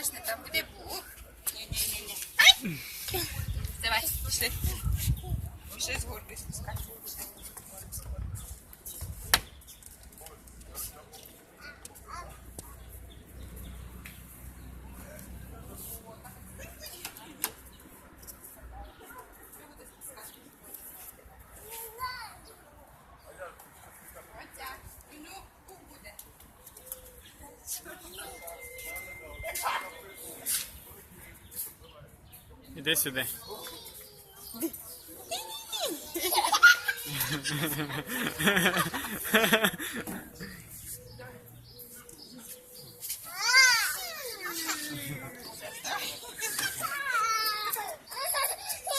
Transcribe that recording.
обережно, там буде бух. Ні-ні-ні. Давай, пішли. Пішли з горки спускатися. Пішли. Іди сюди.